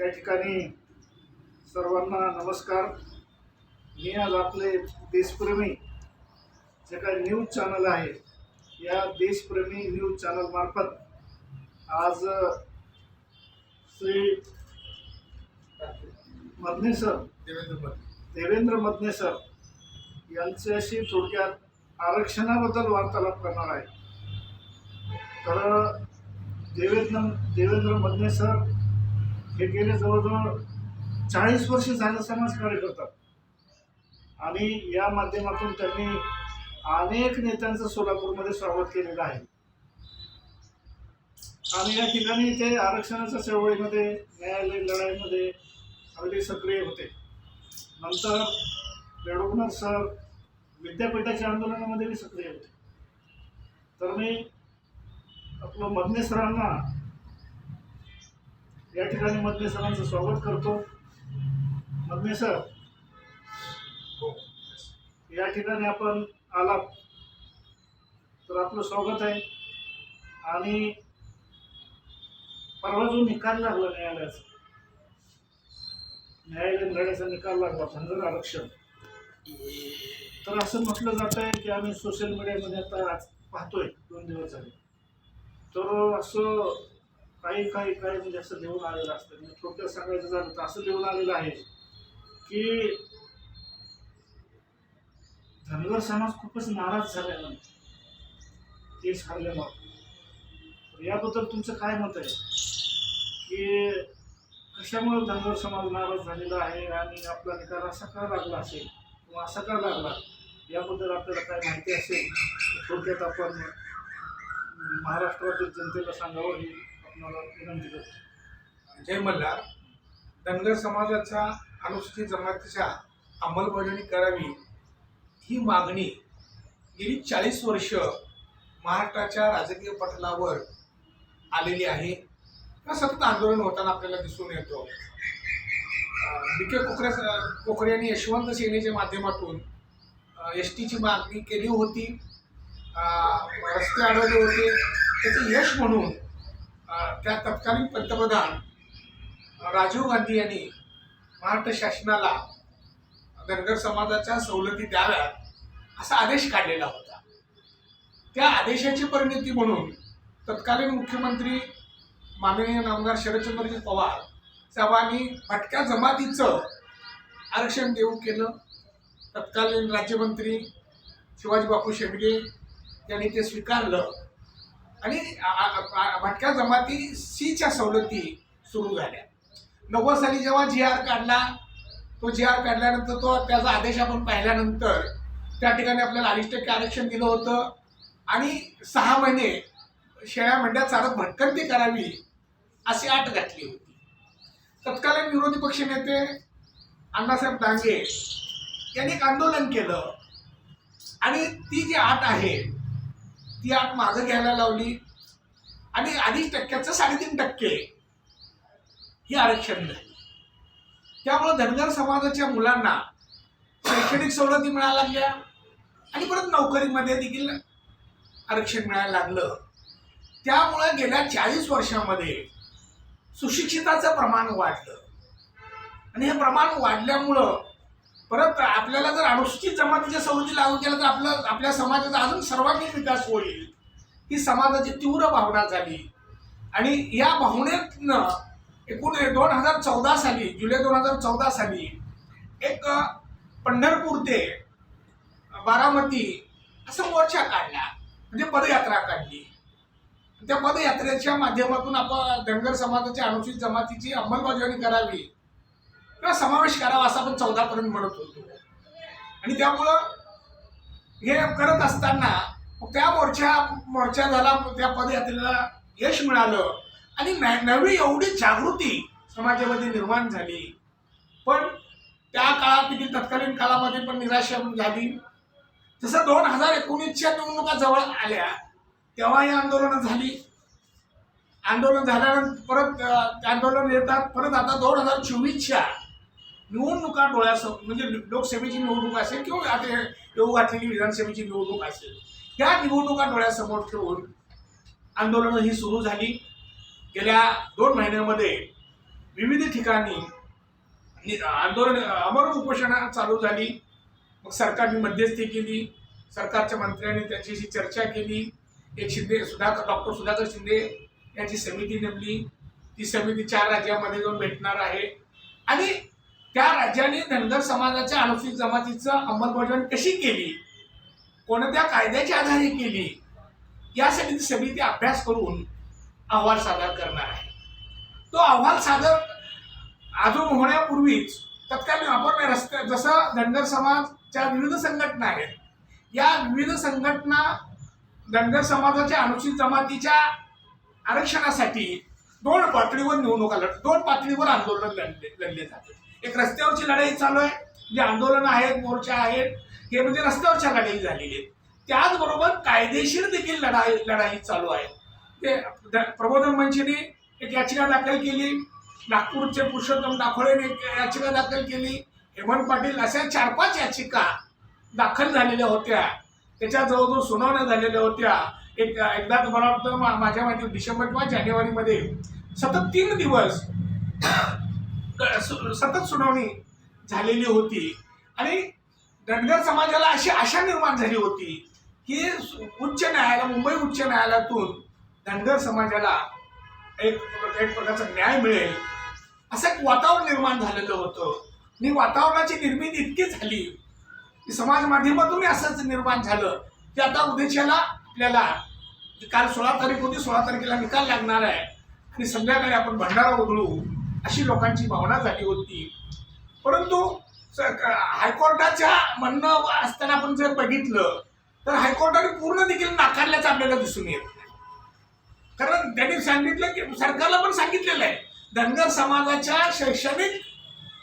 या ठिकाणी सर्वांना नमस्कार. मी आज आपले देशप्रेमी जे काही न्यूज चॅनल आहे या देशप्रेमी न्यूज चॅनल मार्फत आज श्री मदने सर देवेंद्र देवेंद्र मदने सर यांच्याशी थोडक्यात आरक्षणाबद्दल वार्तालाप करणार आहे. तर देवेंद्र देवेंद्र मदने सर हे गेले जवळजवळ चाळीस वर्ष झालं समाजकार्य करतात आणि या माध्यमातून त्यांनी अनेक नेत्यांचं सोलापूरमध्ये स्वागत केलेलं आहे. आणि या ठिकाणी ते आरक्षणाच्या चळवळीमध्ये न्यायालयीन लढाईमध्ये अगदी सक्रिय होते. नंतर वेणुगोपाल सर विद्यापीठाच्या आंदोलनामध्ये सक्रिय होते. तर मी आपलं मदने सरांना या ठिकाणी मदने सरांचं स्वागत करतो. मदने सर हो. या ठिकाणी आपण आलात. तर आपलं स्वागत आहे. आणि परवा जो निकाल लागला न्यायालयाचा न्यायालयीन लढ्याचा निकाल लागला धनगर आरक्षण. तर असं म्हटलं जात आहे की आम्ही सोशल मीडियामध्ये आता आज पाहतोय दोन दिवस झाले. तर असं काही काही काही म्हणजे असं लिहून आलेलं असतं. म्हणजे थोडक्यात सांगायचं झालं तर असं लिहून आलेलं आहे की धनगर समाज खूपच नाराज झालेला ते केस हारल्यामुळे याबद्दल तुमचं काय मत आहे? की कशामुळे धनगर समाज नाराज झालेला आहे आणि आपला निकाल असा का लागला असेल? किंवा असा का लागला? याबद्दल आपल्याला काय माहिती असेल? थोडक्यात आपण महाराष्ट्रातील जनतेला सांगावं ही विनंती करतो जय मल्हार धनगर समाजाच्या अनुसूचित जमातीच्या अंमलबजावणी करावी ही मागणी गेली चाळीस वर्ष महाराष्ट्राच्या राजकीय पटलावर आलेली आहे. हा सतत आंदोलन होताना आपल्याला दिसून येतो. डी के कोकरे कोकरे यांनी यशवंत सेनेच्या माध्यमातून एस टीची मागणी केली होती. रस्ते अडवले होते. त्याचं यश म्हणून त्या तत्कालीन पंतप्रधान राजीव गांधी यांनी महाराष्ट्र शासनाला धनगर समाजाच्या सवलती द्याव्यात असा आदेश काढलेला होता. त्या आदेशाची परिणती म्हणून तत्कालीन मुख्यमंत्री माननीय नामदार शरदचंद्रजी पवार साहेबांनी भटक्या जमातीचं आरक्षण देऊ केलं. तत्कालीन राज्यमंत्री शिवाजी बापू शेंडगे यांनी ते स्वीकारलं. आणि भटक्या जमाती सीच्या सवलती सुरू झाल्या. नव्वद साली जेव्हा जी आर काढला तो जी आर काढल्यानंतर तो त्याचा आदेश आपण पाहिल्यानंतर त्या ठिकाणी आपल्याला अडीच टक्के आरक्षण दिलं होतं. आणि सहा महिने शेळ्या मेंढ्या चालत भटकंती करावी अशी आट घातली होती. तत्कालीन विरोधी पक्षनेते अण्णासाहेब डांगे यांनी एक आंदोलन केलं. आणि ती जी आट आहे ती आट मागं घ्यायला लावली. आणि अडीच टक्क्याचं साडेतीन टक्के ही आरक्षण झाली त्यामुळं धनगर समाजाच्या मुलांना शैक्षणिक सवलती मिळायला लागल्या. आणि परत नोकरीमध्ये देखील आरक्षण मिळायला लागलं. त्यामुळं गेल्या चाळीस वर्षामध्ये सुशिक्षिताचं प्रमाण वाढलं. आणि हे प्रमाण वाढल्यामुळं परत आपल्याला जर अनुसूचित जमातीच्या सवलती लागू केल्या तर आपलं आपल्या समाजाचा अजून सर्वांगीण विकास होईल. ही समाजाची तीव्र भावना झाली. आणि या भावनेतनं एकूण दोन हजार चौदा साली जुलै दोन हजार चौदा साली एक पंढरपूर ते बारामती असं मोर्चा काढला. म्हणजे पदयात्रा काढली. त्या पदयात्रेच्या माध्यमातून आपण धनगर समाजाच्या अनुसूचित जमातीची अंमलबजावणी करावी. किंवा समावेश करावा असं आपण चौदापर्यंत म्हणत होतो. आणि त्यामुळं हे करत असताना त्या मोर्चा मोर्चा झाला त्या पदयात्रेला यश मिळालं. आणि न- नवी एवढी जागृती समाजामध्ये निर्माण झाली. पण त्या काळात देखील तत्कालीन काळामध्ये पण निराशा झाली. जसं दोन हजार एकोणीसच्या निवडणुका जवळ आल्या तेव्हा ही आंदोलनं झाली. आंदोलन झाल्यानंतर परत ते आंदोलन येतात. परत आता दोन हजार चोवीसच्या निवडणुका डोळ्यासमोर म्हणजे लोकसभेची निवडणूक असेल किंवा आता येऊ घातलेली विधानसभेची निवडणूक असेल त्या निवडणुका डोळ्यासमोर ठेवून आंदोलनं ही सुरू झाली. गेल्या दोन महिन्यामध्ये विविध ठिकाणी आंदोलन अमर उपोषणा चालू झाली. मग सरकारने मध्यस्थी केली. सरकारच्या मंत्र्यांनी त्याच्याशी चर्चा केली. एक शिंदे सुधाकर डॉक्टर सुधाकर शिंदे यांची समिती नेमली. ती समिती चार राज्यामध्ये जाऊन भेटणार आहे. आणि त्या राज्याने धनगर समाजाच्या अनुसूचित जमातीचं अंमलबजावणी कशी केली? कोणत्या कायद्याच्या आधारे केली? यासाठी ती समिती अभ्यास करून अहवाल सादर करणार आहे. तो अहवाल सादर अजून होण्यापूर्वीच तत्कालीन आपण रस्ते जसं धनगर समाजच्या विविध संघटना आहेत या विविध संघटना धनगर समाजाच्या अनुसूचित जमातीच्या आरक्षणासाठी दोन पातळीवर निवडणुका लढ दोन पातळीवर आंदोलन लढले लढले जाते. एक रस्त्यावरची लढाई चालू आहे. जे आंदोलन आहेत मोर्चा आहेत हे म्हणजे रस्त्यावरच्या लढाई झालेली आहेत. त्याचबरोबर कायदेशीर देखील लढाई लढाई चालू आहे. ते प्रबोधन मंचने एक याचिका दाखल केली. नागपूरचे पुरुषोत्तम दाखोळेने एक याचिका दाखल केली. हेमंत पाटील अशा चार पाच याचिका दाखल झालेल्या होत्या. त्याच्या जवळजवळ सुनावण्या झालेल्या होत्या. एक एकदा तुम्हाला मला वाटतं मा- माझ्या माहिती डिसेंबर किंवा जानेवारीमध्ये सतत तीन दिवस सतत सुनावणी झालेली होती. आणि धनगर समाजाला अशी आशा निर्माण झाली होती की उच्च न्यायालय मुंबई उच्च न्यायालयातून धनगर समाजाला एक एक प्रकारचा न्याय मिळेल. असं एक वातावरण निर्माण झालेलं होतं. आणि वातावरणाची निर्मिती इतकी झाली की समाज माध्यमातूनही असंच निर्माण झालं की आता उद्देशाला आपल्याला काल सोळा तारीख होती सोळा तारखेला निकाल लागणार आहे. आणि संध्याकाळी आपण भंडारा उधळू अशी लोकांची भावना झाली होती. परंतु हायकोर्टाच्या म्हणणं असताना आपण जर बघितलं तर हायकोर्टाने पूर्ण देखील नाकारल्याचं आपल्याला दिसून येत नाही. कारण त्यांनी सांगितलं की सरकारला पण सांगितलेलं आहे धनगर समाजाच्या शैक्षणिक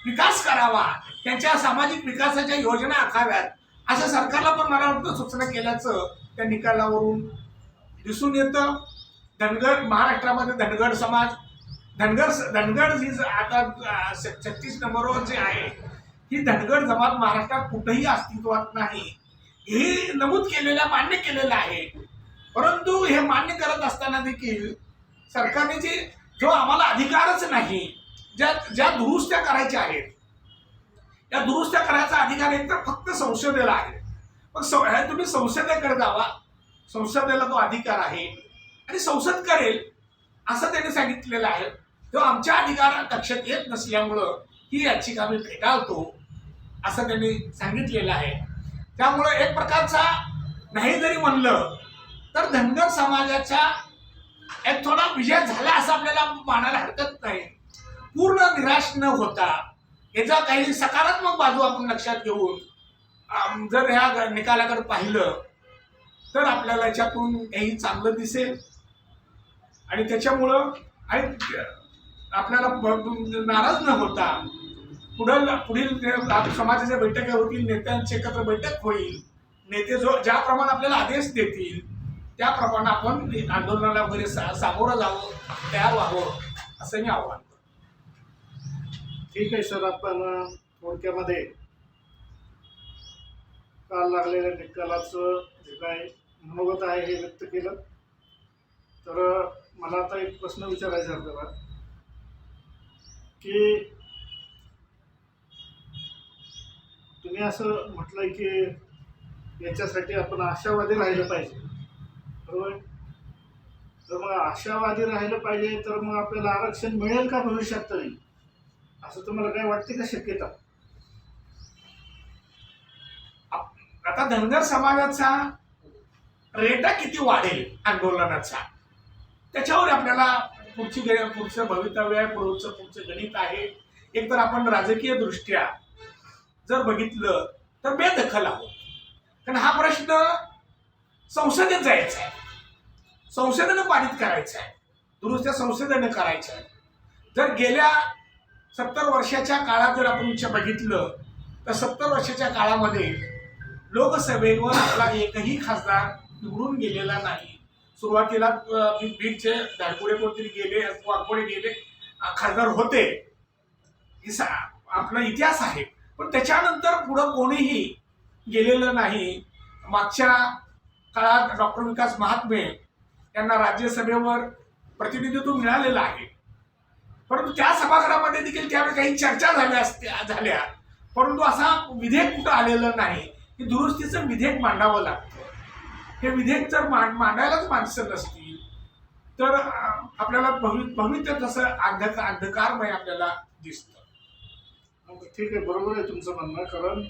विकास करावा त्यांच्या सामाजिक विकासाच्या योजना आखाव्यात असं सरकारला पण मला वाटतं सूचना केल्याचं त्या निकालावरून दिसून येतं. धनगड महाराष्ट्रामध्ये धनगड समाज. धनगर धनगड जी आता छत्तीस नंबरवर जे आहे ही धनगड जमात महाराष्ट्रात कुठेही अस्तित्वात नाही. हे नमूद केलेलं मान्य केलेलं आहे. परंतु हे मान्य करत असताना देखील सरकारने जे जो आम्हाला अधिकारच नाही ज्या ज्या दुरुस्त्या करायच्या आहेत या दुरुस्त्या करायचा अधिकार एक तर फक्त संसदेला आहे. मग तुम्ही संसदेकडे जावा. संसदेला तो अधिकार आहे आणि संसद करेल असं त्यांनी सांगितलेलं आहे. तो आमच्या अधिकार कक्षात येत नसल्यामुळं ही याचिका आम्ही फेटाळतो असं त्यांनी सांगितलेलं आहे. त्यामुळं एक प्रकारचा नाही जरी म्हणलं तर धनगर समाजाचा एक थोडा विजय झाला असं आपल्याला मानायला हरकत नाही. पूर्ण निराश न होता याचा काही सकारात्मक बाजू आपण लक्षात घेऊन जर ह्या निकालाकडे पाहिलं तर आपल्याला याच्यातून काही चांगलं दिसेल. आणि त्याच्यामुळं आणि आपल्याला नाराज न होता पुढं पुढील समाजाच्या बैठका होतील नेत्यांची एकत्र बैठक होईल. नेते जो ज्याप्रमाणे आपल्याला आदेश देतील त्याप्रमाणे आपण आंदोलनाला वगैरे सा सामोरं जावं तयार व्हावं असं मी आव्हान करतो. ठीक आहे सर. आपण थोडक्यामध्ये काल लागलेल्या निकालाचं जे काय मनोगत आहे हे व्यक्त केलं. तर मला आता एक प्रश्न विचारायचा आपल्याला की तुम्ही असं म्हटलंय की याच्यासाठी आपण आशावादी राहिलं पाहिजे. बरोबर? तर मग आशावादी राहिलं पाहिजे तर मग आपल्याला आरक्षण मिळेल का भविष्यात तरी? असं तुम्हाला काय वाटते का शक्यता? आता धनगर समाजाचा रेटा किती वाढेल आंदोलनाचा? त्याच्यावर आपल्याला पुढची पुढचं भवितव्य आहे पुढचं पुढचं गणित आहे. एक तर आपण राजकीय दृष्ट्या जर बघितलं तर बेदखल आहोत. कारण हा प्रश्न संसदेत जायचा आहे. संसदेनं पारित करायचा आहे. दुरुस्त्या संसदेनं करायचं आहे. जर गेल्या सत्तर वर्षाच्या काळात जर आपण विचार बघितलं तर सत्तर वर्षाच्या काळामध्ये लोकसभेवर आपला एकही खासदार निवडून गेलेला नाही. सुरुवातीला बीडचे धारपुडे कोणतरी गेले वाघोडे गेले खासदार होते. आपला इतिहास आहे. पण त्याच्यानंतर पुढं कोणीही गेलेलं नाही. मागच्या काळात डॉक्टर विकास महात्मे यांना राज्यसभेवर प्रतिनिधित्व मिळालेलं आहे. परंतु त्या सभागृहामध्ये देखील त्यावेळी काही चर्चा झाल्या असत्या झाल्या. परंतु असा विधेयक कुठं आलेलं नाही. की दुरुस्तीचं विधेयक मांडावं लागतं. हे विधेयक जर मांड मांडायलाच माणसं नसतील तर आपल्याला भवि भवित्य तसं अंधकार अंधकारमय आपल्याला दिसतं. मग ठीक आहे बरोबर आहे तुमचं म्हणणं कारण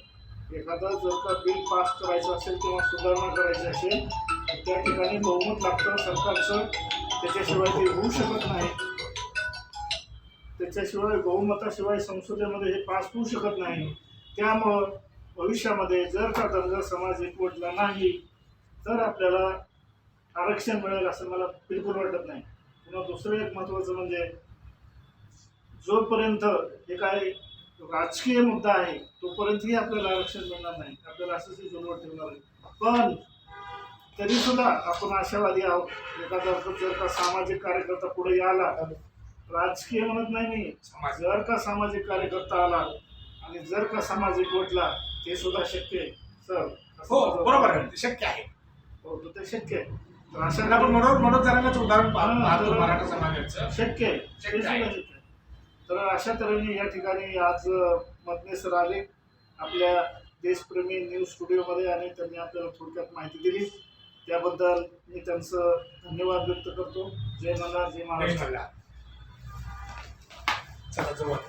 एखादा जर का बिल पास करायचं असेल किंवा सुधारणा करायची असेल तर त्या ठिकाणी बहुमत लागतं सरकारचं. त्याच्याशिवाय ते होऊ शकत नाही. त्याच्याशिवाय बहुमताशिवाय संसदेमध्ये हे पास होऊ शकत नाही. त्यामुळं भविष्यामध्ये जर का दर्जा समाज एकवटला नाही तर आपल्याला आरक्षण मिळेल असं मला बिलकुल वाटत नाही. पुन्हा दुसरं एक महत्त्वाचं म्हणजे जोपर्यंत हे काय राजकीय मुद्दा आहे तोपर्यंतही आपल्याला आरक्षण मिळणार नाही. आपल्याला असंच हे ठेवणार आहे. पण तरी सुद्धा आपण आशावादी आहोत. एखादा जर का सामाजिक कार्यकर्ता पुढे आला राजकीय म्हणत नाही मी. समाज जर का सामाजिक कार्यकर्ता आला आणि जर का सामाजिक वटला ते सुद्धा शक्य आहे सर. हो बरोबर आहे. ते शक्य आहे. हो तर ते शक्य आहे. तर अशा आपण मनोज मनोज जरांगाचं उदाहरण पाह- पाहतो मराठा समाजाचं. शक्य आहे. शक्य. तर अशा तऱ्हेने या ठिकाणी आज मदने सर आले. आपल्या देशप्रेमी न्यूज स्टुडिओमध्ये आणि त्यांनी आपल्याला थोडक्यात माहिती दिली. त्याबद्दल मी त्यांचं धन्यवाद व्यक्त करतो. जय मल्हार जय महाराष्ट्र. जवळ.